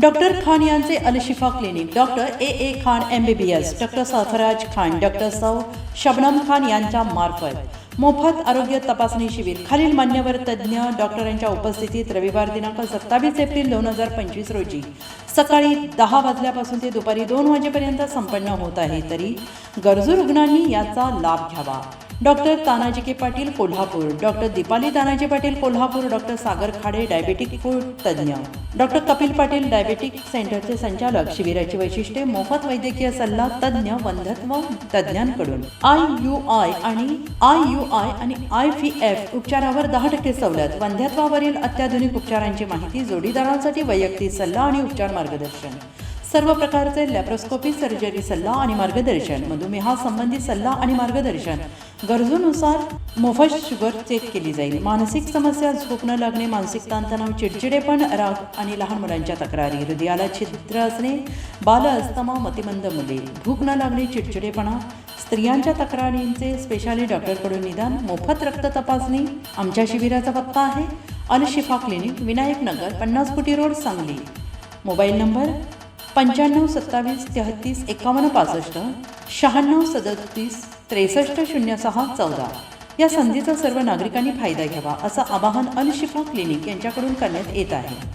Doctor Khan यांचे Alshifa clinic. Doctor A A Khan M B B S doctor Sarfaraz Khan doctor सौ शबनम खान यांच्या मार्फत. मोफत आरोग्य तपासणी शिबिर. खालील मान्यवर तज्ज्ञ डॉक्टरांच्या उपस्थितीत रविवार दिनांक सत्तावीस एप्रिल दोन हजार पंचवीस रोजी. सकाळी दहा वाजल्यापासून ते दुपारी दोन वाजेपर्यंत संपन्न होत आहे. तरी गरजू रुग्णांनी याचा लाभ घ्यावा. Doctor Tanaji K Patil Kolhapur. Doctor Deepali Tanaji Patil Kolhapur. Doctor Sagar Khade diabetic food तज्ज्ञ. डॉक्टर कपिल पाटील डायबेटिक सेंटरचे संचालक. शिबिराची वैशिष्ट्ये मोफत वैद्यकीय सल्ला तज्ज्ञ वंधत्व तज्ज्ञांकडून. आय यू आय आणि आय यू आय आणि आय व्ही एफ उपचारावर दहा टक्के सवलत. वंध्यत्वावरील अत्याधुनिक उपचारांची माहिती जोडीदारांसाठी वैयक्तिक सल्ला आणि उपचार मार्गदर्शन. सर्व प्रकारचे लॅप्रोस्कोपी सर्जरी सल्ला आणि मार्गदर्शन. मधुमेहासंबंधी सल्ला आणि मार्गदर्शन. गरजूनुसार मोफत शुगर चेक केली जाईल. मानसिक समस्या झोप न लागणे मानसिक ताणतणाव चिडचिडेपण राग आणि लहान मुलांच्या तक्रारी. हृदयाला छिद्र असणे बाल अस्तमा मतिमंद मुले. भूक न लागणे चिडचिडेपणा. स्त्रियांच्या तक्रारींचे स्पेशाली डॉक्टरकडून निदान मोफत रक्त तपासणी. आमच्या शिबिराचा पत्ता आहे. अलशिफा क्लिनिक विनायक नगर पन्नास कोटी रोड सांगली. मोबाईल नंबर पंच्याण्णव सत्तावीस तेहतीस एकावन्न पासष्ट शहाण्णव सदतीस त्रेसष्ट शून्य सहा चौदा. या संधीचा सर्व नागरिकांनी फायदा घ्यावा असं आवाहन अल शिफा क्लिनिक यांच्याकडून करण्यात येत आहे.